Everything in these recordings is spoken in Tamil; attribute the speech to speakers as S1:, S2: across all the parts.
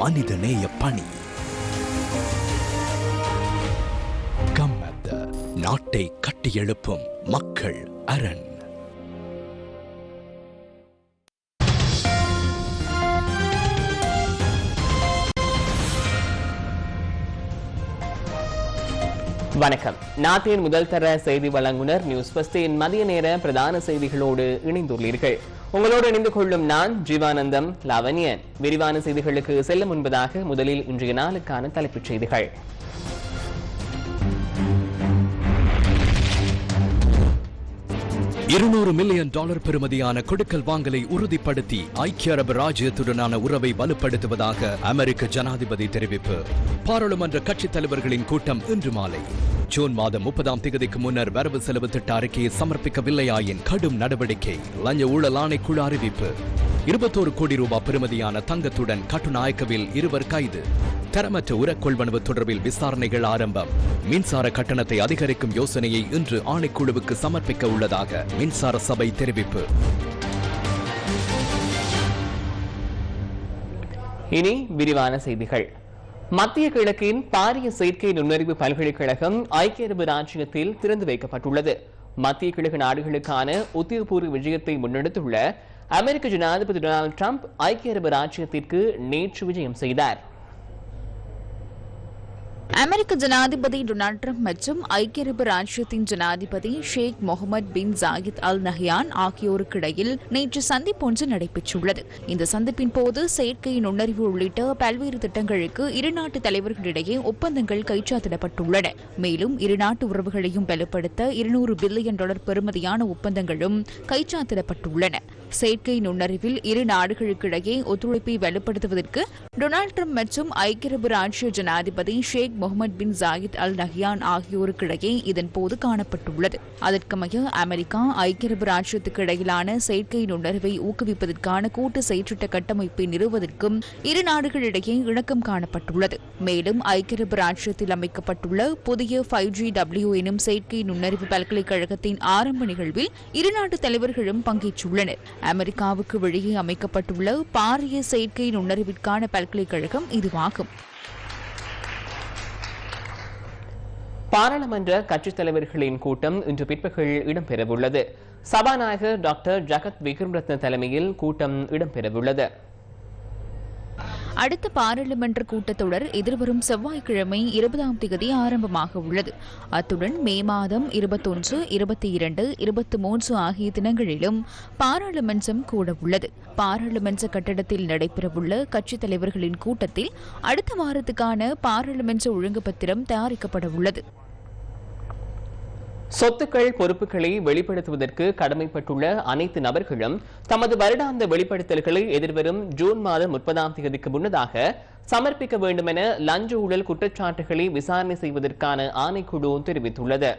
S1: மனிதநேய பணி கம்மத்த நாட்டை கட்டியெழுப்பும் மக்கள் அரண்.
S2: வணக்கம். நாட்டின் முதல் தர செய்தி வழங்குனர் நியூஸ் பஸ்டின் மதிய நேர பிரதான செய்திகளோடு இணைந்துள்ளீர்கள். உங்களோடு இணைந்து கொள்ளும் நான் ஜீவானந்தம் லாவண்யன். விரிவான செய்திகளுக்கு செல்ல முன்பதாக முதலில் இன்றைய நாளுக்கான தலைப்புச் செய்திகள்.
S1: இருநூறு மில்லியன் டாலர் பெறுமதியான கொடுக்கல் வாங்கலை உறுதிப்படுத்தி ஐக்கிய அரபு ராஜ்யத்துடனான உறவை வலுப்படுத்துவதாக அமெரிக்க ஜனாதிபதி தெரிவிப்பு. பாராளுமன்ற கட்சித் தலைவர்களின் கூட்டம் இன்று மாலை. ஜூன் மாதம் முப்பதாம் தேதிக்கு முன்னர் வரவு செலவு திட்ட அறிக்கையை சமர்ப்பிக்கவில்லையாயின் கடும் நடவடிக்கை. லஞ்ச ஊழல் ஆணைக்குழு அறிவிப்பு. இருபத்தோரு கோடி ரூபாய் பெறுமதியான தங்கத்துடன் கட்டுநாயக்கவில் இருவர் கைது. தரமற்ற உரக்கொள்வனவு தொடர்பில் விசாரணைகள் ஆரம்பம். மின்சார கட்டணத்தை அதிகரிக்கும் யோசனையை இன்று ஆணைக்குழுவுக்கு சமர்ப்பிக்க உள்ளதாக மின்சார சபை தெரிவிப்பு.
S2: இனி விரிவான செய்திகள். மத்திய கிழக்கின் பாரிய செயற்கை நுண்ணறிவு பல்கலைக்கழகம் ஐக்கிய அரபு ராஜ்யத்தில் திறந்து வைக்கப்பட்டுள்ளது. மத்திய கிழக்கு நாடுகளுக்கான உத்தியோகபூர்வ விஜயத்தை முன்னெடுத்துள்ள அமெரிக்க ஜனாதிபதி டொனால்டு டிரம்ப் ஐக்கிய அரபு ராஜ்யத்திற்கு நேற்று விஜயம் செய்தார்.
S3: அமெரிக்க ஜனாதிபதி டொனால்ட் ட்ரம்ப் மற்றும் ஐக்கிய அரபு ராஜ்யத்தின் ஜனாதிபதி Sheikh Mohammed bin Zayed Al Nahyan ஆகியோருக்கிடையில் நேற்று சந்திப்பு ஒன்று நடைபெற்றுள்ளது. இந்த சந்திப்பின் போது செயற்கை நுண்ணறிவு உள்ளிட்ட பல்வேறு திட்டங்களுக்கு இரு நாட்டு தலைவர்களிடையே ஒப்பந்தங்கள் கைச்சாத்திடப்பட்டுள்ளன. மேலும் இரு நாட்டு உறவுகளையும் பலப்படுத்த இருநூறு பில்லியன் டாலர் பெறுமதியான ஒப்பந்தங்களும் கைச்சாத்திடப்பட்டுள்ளன. செயற்கை நுண்ணறிவில் இரு நாடுகளுக்கிடையே ஒத்துழைப்பை வலுப்படுத்துவதற்கு டொனால்ட் ட்ரம்ப் மற்றும் ஐக்கிய அரபு ராஜ்ய ஜனாதிபதி Sheikh Mohammed bin Zayed Al Nahyan ஆகியோருக்கிடையே இதன்போது காணப்பட்டுள்ளது. அதற்கமைய அமெரிக்கா ஐக்கிய அரபு ராஜ்யத்துக்கு இடையிலான செயற்கை நுண்ணறிவை ஊக்குவிப்பதற்கான கூட்டு செயற்றிட்ட கட்டமைப்பை நிறுவுவதற்கும் இரு நாடுகளிடையே இணக்கம் காணப்பட்டுள்ளது. மேலும் ஐக்கிய அரபு ராஜ்யத்தில் அமைக்கப்பட்டுள்ள புதிய ஃபைவ் ஜி டபிள்யூ எனும் செயற்கை நுண்ணறிவு பல்கலைக்கழகத்தின் ஆரம்ப நிகழ்வில் இரு நாட்டு தலைவர்களும் பங்கேற்றுள்ளனர். அமெரிக்காவுக்கு வெளியே அமைக்கப்பட்டுள்ள பாரிய செயற்கை நுண்ணறிவிற்கான பல்கலைக்கழகம் இதுவாகும்.
S2: பாராளுமன்ற கட்சித் தலைவர்களின் கூட்டம் இன்று பிற்பகல் இடம்பெறவுள்ளது. சபாநாயகர் டாக்டர் ஜகத் விக்ரம்ரத்ன தலைமையில் கூட்டம் இடம்பெறவுள்ளது.
S3: அடுத்த பாராளுமன்ற கூட்டத்தொடர் எதிர்வரும் செவ்வாய்க்கிழமை இருபதாம் தேதி ஆரம்பமாக உள்ளது. அத்துடன் மே மாதம் இருபத்தொன்று இருபத்தி இரண்டு இருபத்தி மூன்று ஆகிய தினங்களிலும் பாராளுமன்றம் கூட உள்ளது. பாராளுமன்ற கட்டடத்தில் நடைபெறவுள்ள கட்சித் தலைவர்களின் கூட்டத்தில் அடுத்த வாரத்துக்கான பாராளுமன்ற ஒழுங்கு பத்திரம் தயாரிக்கப்பட உள்ளது.
S2: சொத்துக்கள் பொறுப்புகளை வெளிப்படுத்துவதற்கு கடமைப்பட்டுள்ள அனைத்து நபர்களும் தமது வருடாந்த வெளிப்படுத்தல்களை எதிர்வரும் ஜூன் மாதம் முப்பதாம் தேதிக்கு முன்னதாக சமர்ப்பிக்க வேண்டுமென லஞ்ச ஊழல் குற்றச்சாட்டுகளை விசாரணை செய்வதற்கான ஆணைக்குழு தெரிவித்துள்ளது.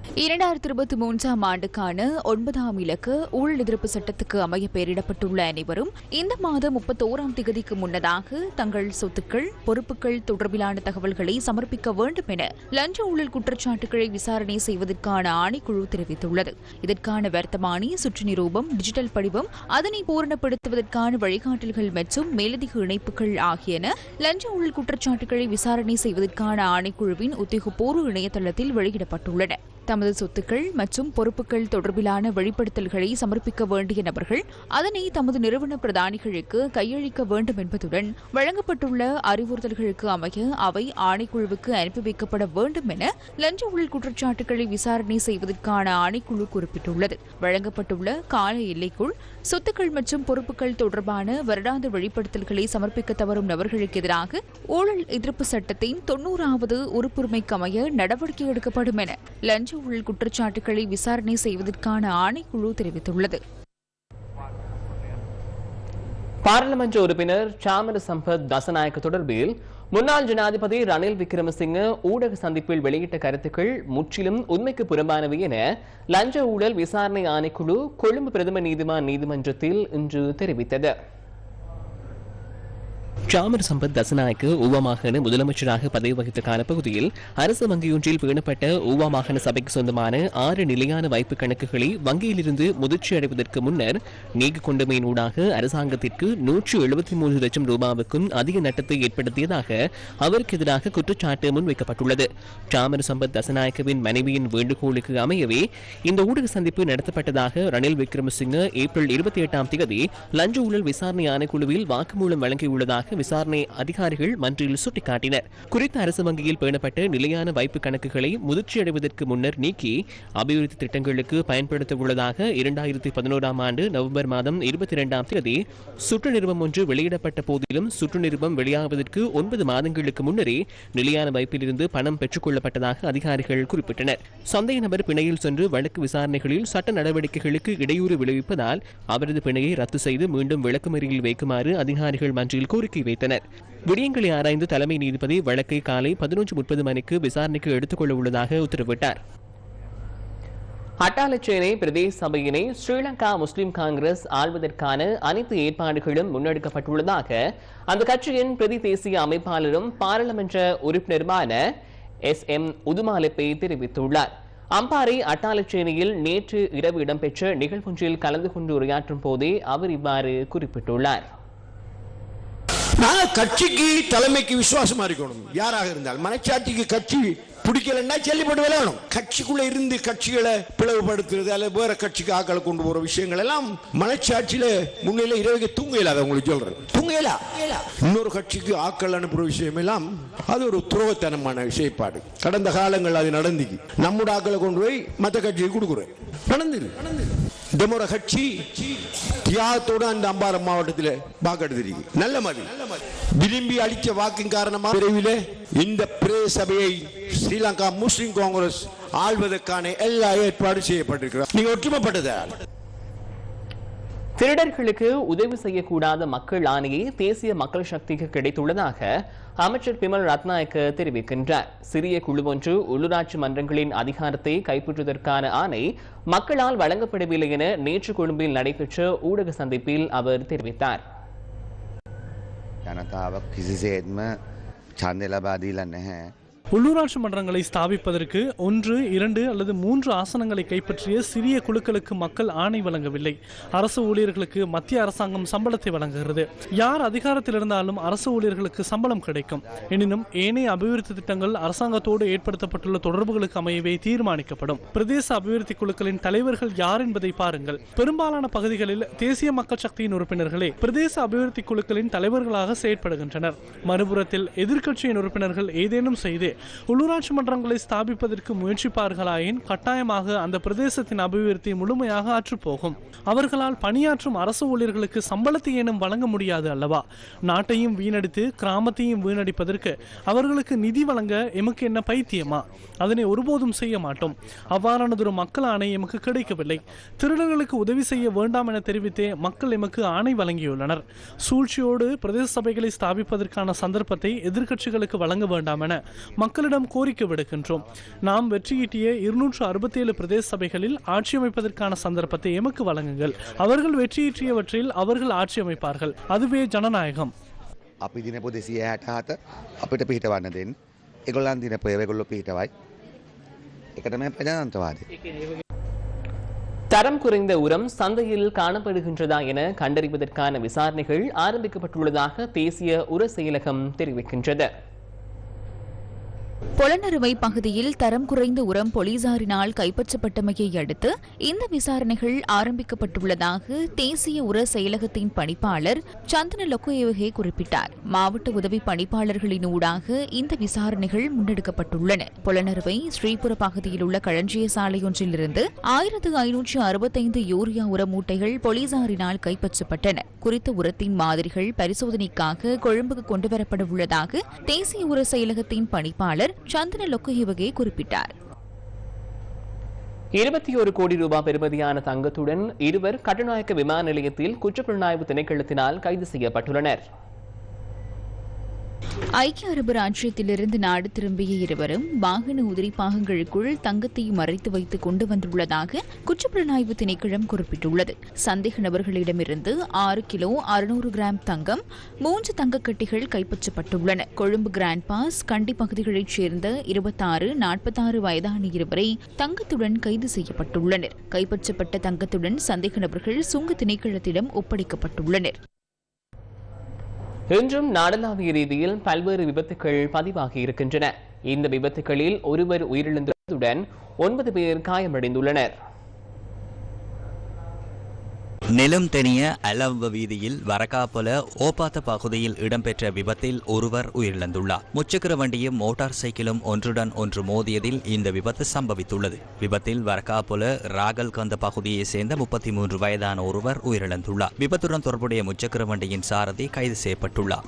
S3: இரண்டாயிரத்தி இருபத்தி மூன்றாம் ஆண்டுக்கான ஒன்பதாம் இலக்கு ஊழல் எதிர்ப்பு சட்டத்துக்கு அமைய பெயரிடப்பட்டுள்ள அனைவரும் இந்த மாதம் முப்பத்தோராம் திகதிக்கு முன்னதாக தங்கள் சொத்துக்கள் பொறுப்புகள் தொடர்பிலான தகவல்களை சமர்ப்பிக்க வேண்டும் என லஞ்ச ஊழல் குற்றச்சாட்டுகளை விசாரணை செய்வதற்கான ஆணைக்குழு தெரிவித்துள்ளது. இதற்கான வர்த்தமானி சுற்று நிரூபம் டிஜிட்டல் படிவம் அதனை பூரணப்படுத்துவதற்கான வழிகாட்டல்கள் மற்றும் மேலதிக இணைப்புகள் ஆகியன லஞ்ச ஊழல் குற்றச்சாட்டுகளை விசாரணை செய்வதற்கான ஆணைக்குழுவின் உத்தியோகபூர்வ இணையதளத்தில் வெளியிடப்பட்டுள்ளன. தமது சொத்துக்கள் மற்றும் பொறுப்புகள் தொடர்பிலான வெளிப்படுத்தல்களை சமர்ப்பிக்க வேண்டிய நபர்கள் அதனை தமது நிறுவன பிரதானிகளுக்கு கையளிக்க வேண்டும் என்பதுடன் வழங்கப்பட்டுள்ள அறிவுறுத்தல்களுக்கு அமைய அவை ஆணைக்குழுவுக்கு அனுப்பி வைக்கப்பட வேண்டும் என லஞ்ச ஊழல் குற்றச்சாட்டுகளை விசாரணை செய்வதற்கான ஆணைக்குழு குறிப்பிட்டுள்ளது. வழங்கப்பட்டுள்ள கால எல்லைக்குள் சொத்துக்கள் மற்றும் பொறுப்புகள் தொடர்பான வருடாந்த வெளிப்படுத்தல்களை சமர்ப்பிக்க தவறும் நபர்களுக்கு எதிராக ஊழல் எதிர்ப்பு சட்டத்தின் தொன்னூறாவது உறுப்புரிமைக்கமைய நடவடிக்கை எடுக்கப்படும் என லஞ்ச ஊழல் குற்றச்சாட்டுகளை விசாரணை செய்வதற்கான ஆணைக்குழு தெரிவித்துள்ளது.
S2: பாராளுமன்ற உறுப்பினர் சாமர சம்பத் தசநாயக்க தொடர்பில் முன்னாள் ஜனாதிபதி ரணில் விக்ரமசிங்க ஊடக சந்திப்பில் வெளியிட்ட கருத்துக்கள் முற்றிலும் உண்மைக்கு புறம்பானவை என லஞ்ச ஊழல் விசாரணை ஆணைக்குழு கொழும்பு பிரதம நீதிமான் நீதிமன்றத்தில் இன்று தெரிவித்தது. சாமர் சம்பத் தசநாயக்கு ஊவா மாகாண முதலமைச்சராக பதவி வகித்த காலப்பகுதியில் அரசு வங்கியொன்றில் பேணப்பட்ட ஊவா மாகாண சபைக்கு சொந்தமான ஆறு நிலையான வைப்பு கணக்குகளை வங்கியிலிருந்து முதிர்ச்சி அடைவதற்கு முன்னர் நீக்கிக் கொண்டமையினூடாக அரசாங்கத்திற்கு நூற்று எழுபத்தி மூன்று லட்சம் ரூபாவுக்கும் அதிக நட்டத்தை ஏற்படுத்தியதாக அவருக்கு எதிராக குற்றச்சாட்டு முன்வைக்கப்பட்டுள்ளது. சாமர் சம்பத் தசநாயக்கவின் மனைவியின் வேண்டுகோளுக்கு அமையவே இந்த ஊடக சந்திப்பு நடத்தப்பட்டதாக ரணில் விக்ரமசிங்க ஏப்ரல் இருபத்தி எட்டாம் தேதி லஞ்ச ஊழல் விசாரணை ஆணைக்குழுவில் வாக்குமூலம் வழங்கியுள்ளதாக விசாரணை அதிகாரிகள் மன்றில் சுட்டிக்காட்டினர். குறித்த அரசு வங்கியில் பேணப்பட்ட நிலையான வைப்பு கணக்குகளை முதிர்ச்சியடைவதற்கு முன்னர் நீக்கி அபிவிருத்தி திட்டங்களுக்கு பயன்படுத்த உள்ளதாக இரண்டாயிரத்தி பதினோராம் ஆண்டு நவம்பர் மாதம் இருபத்தி இரண்டாம் தேதி சுற்று நிறுவம் ஒன்று வெளியிடப்பட்ட போதிலும் சுற்று நிறுவம் வெளியாவதற்கு ஒன்பது மாதங்களுக்கு முன்னரே நிலையான வைப்பிலிருந்து பணம் பெற்றுக் கொள்ளப்பட்டதாக அதிகாரிகள் குறிப்பிட்டனர். சந்தேக நபர் பிணையில் சென்று வழக்கு விசாரணைகளில் சட்ட நடவடிக்கைகளுக்கு இடையூறு விளைவிப்பதால் அவரது பிணையை ரத்து செய்து மீண்டும் விளக்குமறியில் வைக்குமாறு அதிகாரிகள் மன்றில் கோரிக்கை ஒத்தி வைத்தனர். விடயங்களை ஆராய்ந்து தலைமை நீதிபதி வழக்கை காலை பதினொன்று முப்பது மணிக்கு விசாரணைக்கு எடுத்துக்கொள்ள உள்ளதாக உத்தரவிட்டார். அட்டாலச்சேனை பிரதேச சபையினை ஸ்ரீலங்கா முஸ்லிம் காங்கிரஸ் ஆள்வதற்கான அனைத்து ஏற்பாடுகளும் முன்னெடுக்கப்பட்டுள்ளதாக அந்த கட்சியின் பிரதி தேசிய அமைப்பாளரும் பாராளுமன்ற உறுப்பினருமான எஸ் எம் உதுமாலிப்பை தெரிவித்துள்ளார். அம்பாறை அட்டாளச்சேனையில் நேற்று இரவு இடம்பெற்ற நிகழ்வொன்றில் கலந்து கொண்டு உரையாற்றும் போதே அவர் இவ்வாறு குறிப்பிட்டுள்ளார்.
S4: நான் கட்சிக்கு தலைமைக்கு விசுவாசமா இருக்கணும். யாராக இருந்தால் மனச்சாட்சிக்கு கட்சி பிடிக்கலன்னா செல்லிப்பட்டு விளையாடணும். கட்சிக்குள்ள இருந்து கட்சிகளை பிளவுபடுத்துறது அல்ல வேற கட்சிக்கு ஆக்களை கொண்டு போற விஷயங்கள் எல்லாம் மனச்சாட்சியில முன்னிலை இரவுக்கு தூங்கலாத உங்களுக்கு சொல்றேன். தூங்க இன்னொரு கட்சிக்கு ஆக்கள் அனுப்புற விஷயம் எல்லாம் அது ஒரு துரோகத்தனமான விஷயப்பாடு கடந்த காலங்கள் அது நடந்துக்கு நம்முடைய ஆக்களை கொண்டு போய் மற்ற கட்சிக்கு கொடுக்குறேன். நடந்தது இந்த முறை கட்சி தியாகத்தோடு அந்த அம்பாரம் மாவட்டத்தில் வாக்கெடுத்திருக்கு நல்ல மாதிரி விரும்பி அளித்த வாக்கின் காரணமாக விரைவில் இந்த பிரே சபையை ஸ்ரீலங்கா முஸ்லிம் காங்கிரஸ் ஆள்வதற்கான எல்லா ஏற்பாடு செய்யப்பட்டிருக்கிறார் நீங்க ஒற்றுமைப்பட்டதா?
S2: திருடர்களுக்கு உதவி செய்யக்கூடாத மக்கள் ஆணையை தேசிய மக்கள் சக்திக்கு கிடைத்துள்ளதாக அமைச்சர் பிமல் ரத்நாயக்க தெரிவிக்கின்றார். சிறிய குழு ஒன்று உள்ளூராட்சி மன்றங்களின் அதிகாரத்தை கைப்பற்றுவதற்கான ஆணை மக்களால் வழங்கப்படவில்லை என நேற்று கொழும்பில் நடைபெற்ற ஊடக சந்திப்பில் அவர் தெரிவித்தார்.
S5: ஜனதாவக்
S6: உள்ளூராட்சி மன்றங்களை ஸ்தாபிப்பதற்கு ஒன்று இரண்டு அல்லது மூன்று ஆசனங்களை கைப்பற்றிய சிறிய குழுக்களுக்கு மக்கள் ஆணை வழங்கவில்லை. அரசு ஊழியர்களுக்கு மத்திய அரசாங்கம் சம்பளத்தை வழங்குகிறது. யார் அதிகாரத்தில் இருந்தாலும் அரசு ஊழியர்களுக்கு சம்பளம் கிடைக்கும். எனினும் ஏனைய அபிவிருத்தி திட்டங்கள் அரசாங்கத்தோடு ஏற்படுத்தப்பட்டுள்ள தொடர்புகளுக்கு அமையவே தீர்மானிக்கப்படும். பிரதேச அபிவிருத்தி குழுக்களின் தலைவர்கள் யார் என்பதை பாருங்கள். பெரும்பாலான பகுதிகளில் தேசிய மக்கள் சக்தியின் உறுப்பினர்களே பிரதேச அபிவிருத்தி குழுக்களின் தலைவர்களாக செயற்படுகின்றனர். மறுபுறத்தில் எதிர்க்கட்சியின் உறுப்பினர்கள் ஏதேனும் செய்து உள்ளூராட்சி மன்றங்களை ஸ்தாபிப்பதற்கு முயற்சிப்பார்களாயின் கட்டாயமாக அந்த பிரதேசத்தின் அபிவிருத்தி முழுமையாக ஆற்றுப்போகும். அவர்களால் பணியாற்றும் அரசு ஊழியர்களுக்கு சம்பளத்தை ஏனும் வழங்க முடியாது அல்லவா? நாட்டையும் வீணடித்து கிராமத்தையும் வீணடிப்பதற்கு அவர்களுக்கு நிதி வழங்க எமக்கு என்ன பைத்தியமா? அதனை ஒருபோதும் செய்ய மாட்டோம். அவ்வாறானதொரு மக்கள் ஆணை எமக்கு கிடைக்கவில்லை. திருடர்களுக்கு உதவி செய்ய வேண்டாம் என தெரிவித்தே மக்கள் எமக்கு ஆணை வழங்கியுள்ளனர். சூழ்ச்சியோடு பிரதேச சபைகளை ஸ்தாபிப்பதற்கான சந்தர்ப்பத்தை எதிர்க்கட்சிகளுக்கு வழங்க வேண்டாம் என மக்களிடம் கோரிக்கை விடுக்கின்றோம் நாம் வெற்றியீட்டிய இருநூற்று அறுபத்தேழு பிரதேச சபைகளில் ஆட்சி அமைப்பதற்கான சந்தர்ப்பத்தை எமக்கு வழங்குங்கள் அவர்கள் வெற்றியீற்றியவற்றில் அவர்கள் ஆட்சி அமைப்பார்கள் அதுவே ஜனநாயகம்
S5: අපි දිනපු දෙසිය හැට හත අපිට පිහිටවන්න දෙන්න එගොල්ලන් දින පයවගොල්ලො පිහිටවයි එකටම ප්‍රජාන්තවාදී.
S2: தரம் குறைந்த உரம் சந்தையில் காணப்படுகின்றதா என கண்டறிவதற்கான விசாரணைகள் ஆரம்பிக்கப்பட்டுள்ளதாக தேசிய உர செயலகம் தெரிவிக்கின்றது
S3: பொலனறுவை பகுதியில் தரம் குறைந்த உரம் போலீசாரினால் கைப்பற்றப்பட்டமையை அடுத்து இந்த விசாரணைகள் ஆரம்பிக்கப்பட்டுள்ளதாக தேசிய உர செயலகத்தின் பணிப்பாளர் சந்தன லொக்கோயவகே குறிப்பிட்டார். மாவட்ட உதவி பணிப்பாளர்களின் ஊடாக இந்த விசாரணைகள் முன்னெடுக்கப்பட்டுள்ளன. பொலனறுவை ஸ்ரீபுர பகுதியில் உள்ள களஞ்சிய சாலையொன்றிலிருந்து ஆயிரத்து ஐநூற்று அறுபத்தைந்து யூரியா உர மூட்டைகள் போலீசாரினால் கைப்பற்றப்பட்டன. குறித்த உரத்தின் மாதிரிகள் பரிசோதனைக்காக கொழும்புக்கு கொண்டுவரப்பட உள்ளதாக தேசிய உர செயலகத்தின் பணிப்பாளர் சந்திர லொக்கையவகையை குறிப்பிட்டார்.
S2: இருபத்தி ஒரு கோடி ரூபாய் பெறுமதியான தங்கத்துடன் இருவர் கட்டுநாயக்க விமான நிலையத்தில் குற்றப்புலனாய்வு திணைக்களத்தினால் கைது செய்யப்பட்டுள்ளனர்.
S3: ஐக்கிய அரபு ராஜ்யத்திலிருந்து நாடு திரும்பிய இருவரும் வாகன உதிரி பாகங்களுக்குள் தங்கத்தை மறைத்து வைத்து கொண்டு வந்துள்ளதாக குற்றப்புலனாய்வு திணைக்களம் குறிப்பிட்டுள்ளது. சந்தேக நபர்களிடமிருந்து ஆறு கிலோ அறுநூறு கிராம் தங்கம் மூன்று தங்கக்கட்டிகள் கைப்பற்றப்பட்டுள்ளன. கொழும்பு கிராண்ட் பாஸ் கண்டி பகுதிகளைச் சேர்ந்த இருபத்தாறு நாற்பத்தாறு வயதான இருவரை தங்கத்துடன் கைது செய்யப்பட்டுள்ளனர். கைப்பற்றப்பட்ட தங்கத்துடன் சந்தேக நபர்கள் சுங்க திணைக்களத்திடம் ஒப்படைக்கப்பட்டுள்ளனர்.
S2: இன்றும் நாடளாவிய ரீதியில் பல்வேறு விபத்துகள் பதிவாகி இருக்கின்றன. இந்த விபத்துகளில் ஒருவர் உயிரிழந்ததுடன் ஒன்பது பேர் காயமடைந்துள்ளனர்.
S7: நிலம் தெனிய அலவ வீதியில் வரகாப்பல ஓபாத்த பகுதியில் இடம்பெற்ற விபத்தில் ஒருவர் உயிரிழந்துள்ளார். முச்சக்கர வண்டியும் மோட்டார் சைக்கிளும் ஒன்றுடன் ஒன்று மோதியதில் இந்த விபத்து சம்பவித்துள்ளது. விபத்தில் வரகாப்பல ராகல் கந்த பகுதியைச் சேர்ந்த முப்பத்தி மூன்று வயதான ஒருவர் உயிரிழந்துள்ளார். விபத்துடன் தொடர்புடைய முச்சக்கர வண்டியின் சாரதி கைது செய்யப்பட்டுள்ளார்.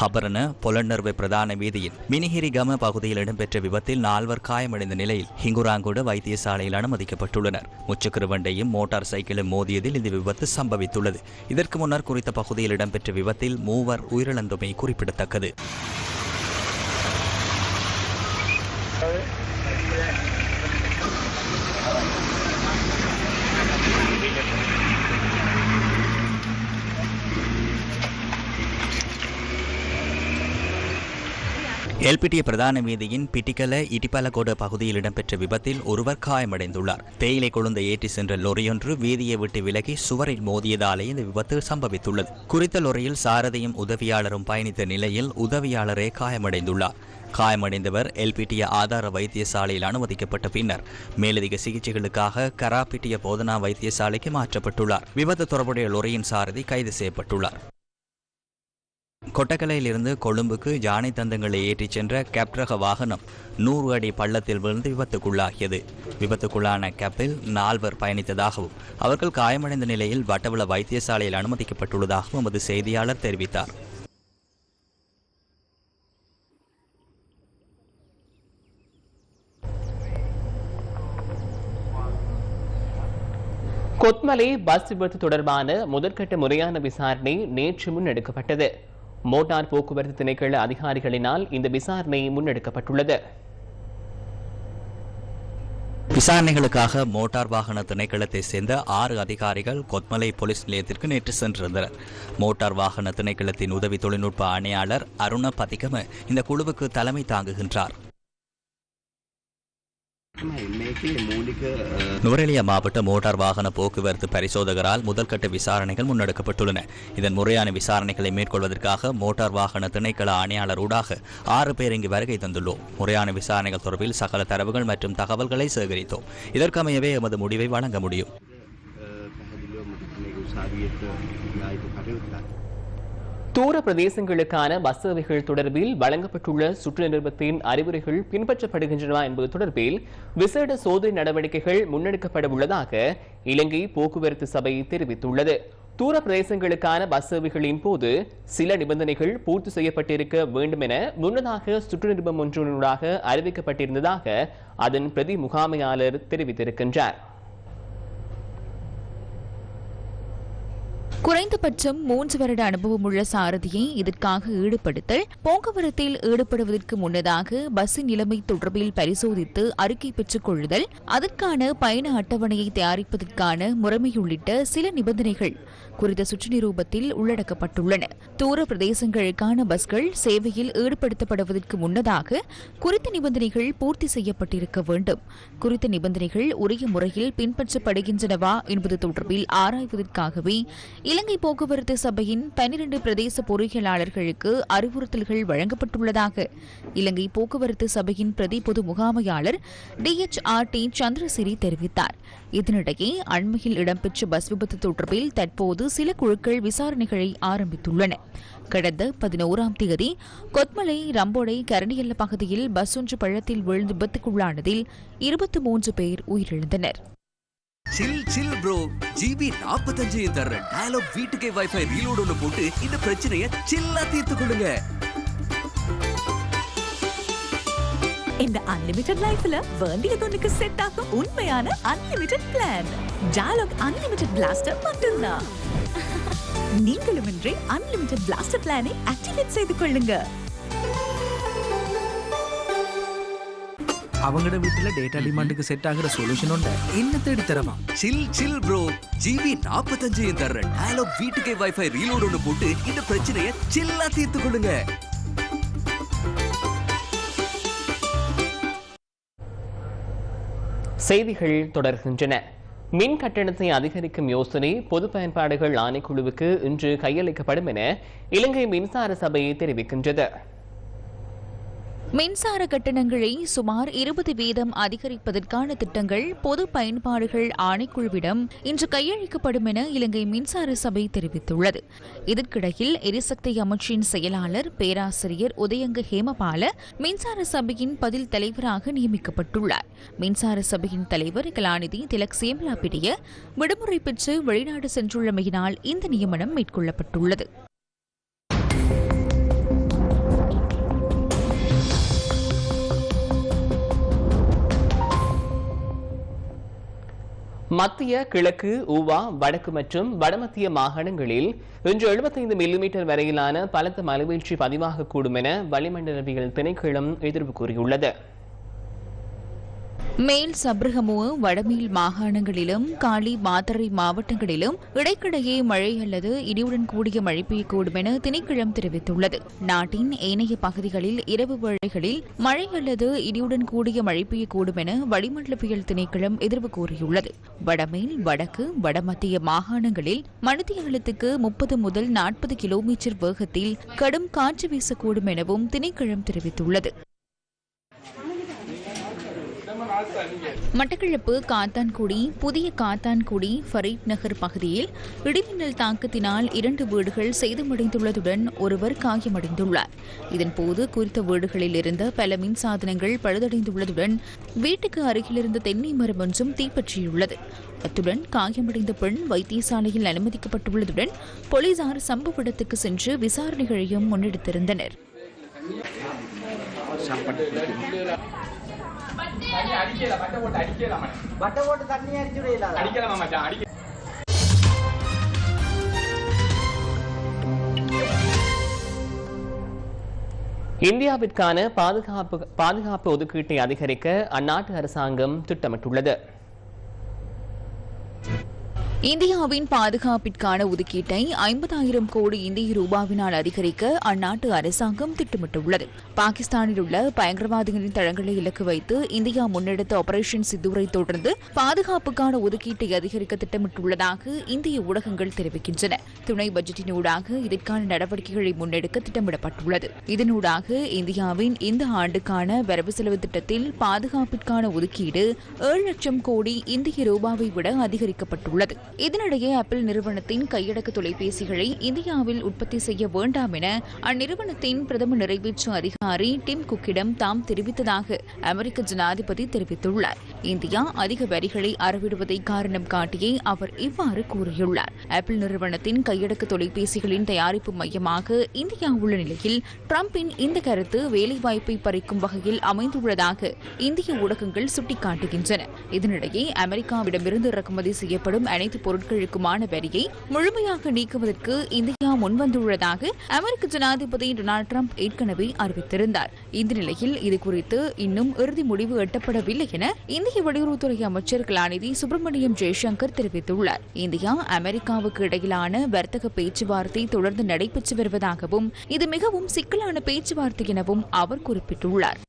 S7: ஹபரன பொலன்னர்வை பிரதான வீதியில். மினிஹிரிகம பகுதியில் இடம்பெற்ற விபத்தில் நால்வர் காயமடைந்த நிலையில் ஹிங்குராங்கோடு வைத்தியசாலையில் அனுமதிக்கப்பட்டுள்ளனர். முச்சக்கர வண்டியும் மோட்டார் சைக்கிளும் மோதியதில் இந்த விபத்து சம்பவித்துள்ளது. இதற்கு முன்னர் குறித்த பகுதியில் இடம்பெற்ற விபத்தில் மூவர் உயிரிழந்தமை குறிப்பிடத்தக்கது. எல்பிட்டிய பிரதான வீதியின் பிட்டிக்கல இடிப்பாலகோடு பகுதியில் இடம்பெற்ற விபத்தில் ஒருவர் காயமடைந்துள்ளார். தேயிலை கொழுந்த ஏற்றி சென்ற லொரியொன்று வீதியை விட்டு விலகி சுவரில் மோதியதாலே இந்த விபத்து சம்பவித்துள்ளது. குறித்த லொரியில் சாரதியும் உதவியாளரும் பயணித்த நிலையில் உதவியாளரே காயமடைந்துள்ளார். காயமடைந்தவர் எல்பிட்டிய ஆதார வைத்தியசாலையில் அனுமதிக்கப்பட்ட பின்னர் மேலதிக சிகிச்சைகளுக்காக கராப்பிட்டிய போதனா வைத்தியசாலைக்கு மாற்றப்பட்டுள்ளார். விபத்து தொடர்புடைய லொரியின் சாரதி கைது செய்யப்பட்டுள்ளார். கொட்டக்கலையிலிருந்து கொழும்புக்கு ஜானை தந்தங்களை ஏற்றிச் சென்ற கேப் வாகனம் நூறு அடி பள்ளத்தில் விழுந்து விபத்துக்குள்ளாகியது. விபத்துக்குள்ளான கேப்பில் நால்வர் பயணித்ததாகவும் அவர்கள் காயமடைந்த நிலையில் வட்டவள வைத்தியசாலையில் அனுமதிக்கப்பட்டுள்ளதாகவும் எமது செய்தியாளர் தெரிவித்தார்.
S2: கொத்மலை பஸ் விபத்து தொடர்பான முதற்கட்ட முறையான விசாரணை நேற்று முன் எடுக்கப்பட்டது மோட்டார் போக்குவரத்து திணைக்கள அதிகாரிகளினால் இந்த விசாரணை முன்னெடுக்கப்பட்டுள்ளது.
S7: விசாரணைகளுக்காக மோட்டார் வாகன திணைக்களத்தை சேர்ந்த ஆறு அதிகாரிகள் கொத்மலை போலீஸ் நிலையத்திற்கு நேற்று சென்றிருந்தனர். மோட்டார் வாகன திணைக்களத்தின் உதவி தொழில்நுட்ப ஆணையாளர் அருண பதிகம இந்த குழுவுக்கு தலைமை தாங்குகின்றார். நுவரெலியா மாவட்ட மோட்டார் வாகன போக்குவரத்து பரிசோதகரால் முதல்கட்ட விசாரணைகள் முன்னெடுக்கப்பட்டுள்ளன. இதன் முறையான விசாரணைகளை மேற்கொள்வதற்காக மோட்டார் வாகன திணைக்கள ஆணையாளர் ஊடாக ஆறு பேர் இங்கு வருகை தந்துள்ளோம். முறையான விசாரணைகள் தொடர்பில் சகல தரவுகள் மற்றும் தகவல்களை சேகரித்தோம். இதற்கமையவே எமது முடிவை வழங்க முடியும்.
S2: தூர பிரதேசங்களுக்கான பஸ் சேவைகள் தொடர்பில் வழங்கப்பட்டுள்ள சுற்று நிறுவனத்தின் அறிவுரைகள் பின்பற்றப்படுகின்றன என்பது தொடர்பில் விசேட சோதனை நடவடிக்கைகள் முன்னெடுக்கப்பட உள்ளதாக இலங்கை போக்குவரத்து சபை தெரிவித்துள்ளது. தூர பிரதேசங்களுக்கான பஸ் சேவைகளின் போது சில நிபந்தனைகள் பூர்த்தி செய்யப்பட்டிருக்க வேண்டும் என முன்னதாக சுற்று நிருபம் ஒன்றினூடாக அறிவிக்கப்பட்டிருந்ததாக அதன் பிரதி முகாமையாளர் தெரிவித்திருக்கின்றார்.
S3: குறைந்தபட்சம் மூன்று வருட அனுபவமுள்ள சாரதியை இதற்காக ஈடுபடுத்தல் போக்குவரத்தில் ஈடுபடுவதற்கு முன்னதாக பஸ்ஸின் நிலைமை தொடர்பில் பரிசோதித்து அறிக்கை பெற்றுக் கொள்ளுதல் அதற்கான பயண அட்டவணையை தயாரிப்பதற்கான முறைமை உள்ளிட்ட சில நிபந்தனைகள் குறித்த சுற்று நிரூபத்தில் உள்ளடக்கப்பட்டுள்ளன. தூர பிரதேசங்களுக்கான பஸ்கள் சேவையில் ஈடுபடுத்தப்படுவதற்கு முன்னதாக குறித்த நிபந்தனைகள் பூர்த்தி செய்யப்பட்டிருக்க வேண்டும். குறித்த நிபந்தனைகள் உரிய முறையில் பின்பற்றப்படுகின்றனவா என்பது தொடர்பில் ஆராய்வதற்காகவே இலங்கை போக்குவரத்து சபையின் பனிரண்டு பிரதேச பொறியியலாளர்களுக்கு அறிவுறுத்தல்கள் வழங்கப்பட்டுள்ளதாக இலங்கை போக்குவரத்து சபையின் பிரதி பொது முகாமையாளர் D H R D Chandrasiri தெரிவித்தார். இதனிடையே அண்மையில் இடம்பெற்ற பஸ் விபத்து தொடர்பில் தற்போது சில குழுக்கள் விசாரணைகளை ஆரம்பித்துள்ளன. கடந்த பதினோராம் தேதி கொத்மலை ரம்போடை கரணியல்ல பகுதியில் பஸ் ஒன்று பள்ளத்தில் விழுந்து விபத்துக்குள்ளானதில் இருபத்தி மூன்று பேர் உயிரிழந்தனர்.
S8: சில் சில் ப்ரோ ஜிபி நாற்பத்தஞ்சு தர்ற டயலாக் வீட்டுக்கே வைஃபை ரீலோட் ஒன்று போட்டு இந்த பிரச்சனையை சில்லா தீர்த்து கொள்ளுங்க.
S9: இந்த அன்லிமிட்டெட் லைஃப்ல வேண்டியதொன்னுக்கு செட் ஆகும் உண்மையான unlimited plan Dialog unlimited blaster மட்டும்தான். நீங்களும் இன்றே அன்லிமிட்டெட் பிளாஸ்டர் பிளானை ஆக்டிவேட் செய்து கொள்ளுங்க.
S10: அவங்களோட வீட்டுல டேட்டா டிமாண்டுக்கு செட் ஆகுற சொல்யூஷன் உண்டு. என்ன தேடி தரமா
S8: சில் சில் ப்ரோ ஜிபி நாற்பத்தஞ்சையும் தர்ற டயலாக் வீட்டுக்கே வைஃபை ரீலோட் ஒன்று போட்டு இந்த பிரச்சனையை சில்லா தீர்த்து கொள்ளுங்க
S2: செய்திகள் தொடர்கின்றன. மின் கட்டணத்தை அதிகரிக்கும் யோசனை பொது பயன்பாடுகள் ஆணைக்குழுவுக்கு இன்று கையளிக்கப்படும் என இலங்கை மின்சார சபை தெரிவிக்கின்றது.
S3: மின்சார கட்டணங்களை சுமார் இருபது வீதம் அதிகரிப்பதற்கான திட்டங்கள் பொது பயன்பாடுகள் ஆணைக்குழுவிடம் இன்று கையளிக்கப்படும் என இலங்கை மின்சார சபை தெரிவித்துள்ளது. இதற்கிடையில் எரிசக்தி அமைச்சின் செயலாளர் பேராசிரியர் உதயங்க ஹேமபால மின்சார சபையின் பதில் தலைவராக நியமிக்கப்பட்டுள்ளார். மின்சார சபையின் தலைவர் கலாநிதி திலக் சேம்லாபிடிய விடுமுறை பெற்று வெளிநாடு சென்றுள்ளமையினால் இந்த நியமனம் மேற்கொள்ளப்பட்டுள்ளது.
S2: மத்திய கிழக்கு ஊவா வடக்கு மற்றும் வடமத்திய மாகாணங்களில் இன்று 75 மில்லிமீட்டர் வரையிலான பலத்த மலைவீழ்ச்சி பதிவாகக்கூடும் என வளிமண்டலவியல் திணைக்களம் எதிர்ப்பு கூறியுள்ளது.
S3: மேல் சப்ரகமுவ வடமேல் மாகாணங்களிலும் காலி மாத்தறை மாவட்டங்களிலும் இடைக்கிடையே மழை அல்லது இடியுடன் கூடிய மழை பெய்யக்கூடும் என திணைக்களம் தெரிவித்துள்ளது. நாட்டின் ஏனைய பகுதிகளில் இரவு வேளைகளில் மழை அல்லது இடியுடன் கூடிய மழை பெய்யக்கூடும் என வளிமண்டலவியல் திணைக்களம் எதிர்வு கூறியுள்ளது. வடமேல் வடக்கு வடமத்திய மாகாணங்களில் மணித்தியாலத்துக்கு முப்பது முதல் நாற்பது கிலோமீட்டர் வேகத்தில் கடும் காற்று வீசக்கூடும் எனவும் திணைக்களம் தெரிவித்துள்ளது. மட்டக்களப்பு காத்தான்குடி புதிய காத்தான்குடி ஃபரீத் நகர் பகுதியில் இடிமின்னல் தாக்கத்தினால் இரண்டு வீடுகள் சேதமடைந்துள்ளதுடன் ஒருவர் காயமடைந்துள்ளார். இதன்போது குறித்த வீடுகளில் இருந்த பல மின் சாதனங்கள் பழுதடைந்துள்ளதுடன் வீட்டுக்கு அருகிலிருந்த தென்னை மரம் ஒன்றும் தீப்பற்றியுள்ளது. அத்துடன் காயமடைந்த பெண் வைத்தியசாலையில் அனுமதிக்கப்பட்டுள்ளதுடன் போலீசார் சம்பவ இடத்துக்கு சென்று விசாரணைகளையும் முன்னெடுத்திருந்தனர்.
S2: இந்தியாவிற்கான பாதுகாப்பு பாதுகாப்பு ஒதுக்கீட்டை அதிகரிக்க அந்நாட்டு அரசாங்கம் திட்டமிட்டுள்ளது.
S3: இந்தியாவின் பாதுகாப்பிற்கான ஒதுக்கீட்டை ஐம்பதாயிரம் கோடி இந்திய ரூபாவினால் அதிகரிக்க அந்நாட்டு அரசாங்கம் திட்டமிட்டுள்ளது. பாகிஸ்தானில் உள்ள பயங்கரவாதிகளின் தளங்களை இலக்கு வைத்து இந்தியா முன்னெடுத்த ஆபரேஷன் சித்தூரை தொடர்ந்து பாதுகாப்புக்கான ஒதுக்கீட்டை அதிகரிக்க திட்டமிட்டுள்ளதாக இந்திய ஊடகங்கள் தெரிவிக்கின்றன. துணை பட்ஜெட்டினூடாக இதற்கான நடவடிக்கைகளை முன்னெடுக்க திட்டமிடப்பட்டுள்ளது. இதனூடாக இந்தியாவின் இந்த ஆண்டுக்கான வரவு செலவு திட்டத்தில் பாதுகாப்பிற்கான ஒதுக்கீடு ஏழு லட்சம் கோடி இந்திய ரூபாவை விட அதிகரிக்கப்பட்டுள்ளது. இதனிடையே ஆப்பிள் நிறுவனத்தின் கையடக்க தொலைபேசிகளை இந்தியாவில் உற்பத்தி செய்ய வேண்டாம் என அந்நிறுவனத்தின் பிரதம நிறைவேற்று அதிகாரி டிம் குக்கிடம் தாம் தெரிவித்ததாக அமெரிக்க ஜனாதிபதி தெரிவித்துள்ளார். இந்தியா அதிக வரிகளை அறவிடுவதை காரணம் காட்டியே அவர் இவ்வாறு கூறியுள்ளார். ஆப்பிள் நிறுவனத்தின் கையடக்க தொலைபேசிகளின் தயாரிப்பு மையமாக இந்தியா உள்ள நிலையில் டிரம்பின் இந்த கருத்து வேலைவாய்ப்பை பறிக்கும் வகையில் அமைந்துள்ளதாக இந்திய ஊடகங்கள் சுட்டிக்காட்டுகின்றன. இதனிடையே அமெரிக்காவிடமிருந்து இறக்குமதி செய்யப்படும் அனைத்து பொருட்களுக்குமான வரியை முழுமையாக நீக்குவதற்கு இந்தியா முன்வந்துள்ளதாக அமெரிக்க ஜனாதிபதி டொனால்டு டிரம்ப் ஏற்கனவே அறிவித்திருந்தார். இந்த நிலையில் இதுகுறித்து இன்னும் இறுதி முடிவு எட்டப்படவில்லை என இந்திய வெளியுறவுத்துறை அமைச்சர் கலாநிதி சுப்பிரமணியம் ஜெய்சங்கர் தெரிவித்துள்ளார். இந்தியா அமெரிக்காவுக்கு இடையிலான வர்த்தக பேச்சுவார்த்தை தொடர்ந்து நடைபெற்று வருவதாகவும் இது மிகவும் சிக்கலான பேச்சுவார்த்தை எனவும் அவர் குறிப்பிட்டுள்ளார்.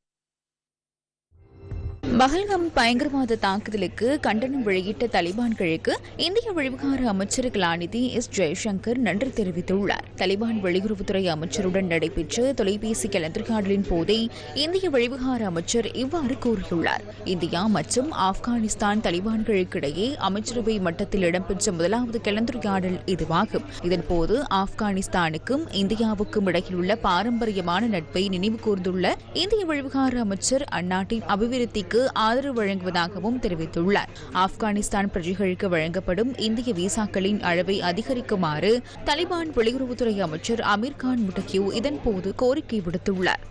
S3: பஹல்கம் பயங்கரவாத தாக்குதலுக்கு கண்டனம் வெளியிட்ட தலிபான்களுக்கு இந்திய வெளிவிகார அமைச்சர் கலாநிதி எஸ். ஜெய்சங்கர் நன்றி தெரிவித்துள்ளார். தலிபான் வெளியுறவுத்துறை அமைச்சருடன் நடைபெற்ற தொலைபேசி கலந்துரையாடலின் போதே இந்திய வெளிவிகார அமைச்சர் இவ்வாறு கூறியுள்ளார். இந்தியா மற்றும் ஆப்கானிஸ்தான் தலிபான்களுக்கிடையே அமைச்சரவை மட்டத்தில் இடம்பெற்ற முதலாவது கலந்துரையாடல் இதுவாகும். இதன்போது ஆப்கானிஸ்தானுக்கும் இந்தியாவுக்கும் இடையில் உள்ள பாரம்பரியமான நட்பை நினைவு கூர்ந்துள்ள இந்திய வெளிவிகார அமைச்சர் அந்நாட்டின் அபிவிருத்திக்கு ஆதரவு வழங்குவதாகவும் தெரிவித்துள்ளார். ஆப்கானிஸ்தான் பிரஜைகளுக்கு வழங்கப்படும் இந்திய விசாக்களின் அளவை அதிகரிக்குமாறு தலிபான் வெளியுறவுத்துறை அமைச்சர் அமீர்கான் முட்டக்கியூ இதன்போது கோரிக்கை விடுத்துள்ளார்.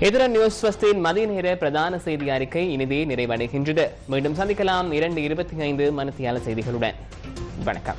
S2: எதிர நியூஸ் ஃபஸ்டின் மதிய நேர பிரதான செய்தி அறிக்கை இனிதே நிறைவடைகின்றது. மீண்டும் சந்திக்கலாம் இரண்டு இருபத்தி ஐந்து மனத்தியால செய்திகளுடன். வணக்கம்.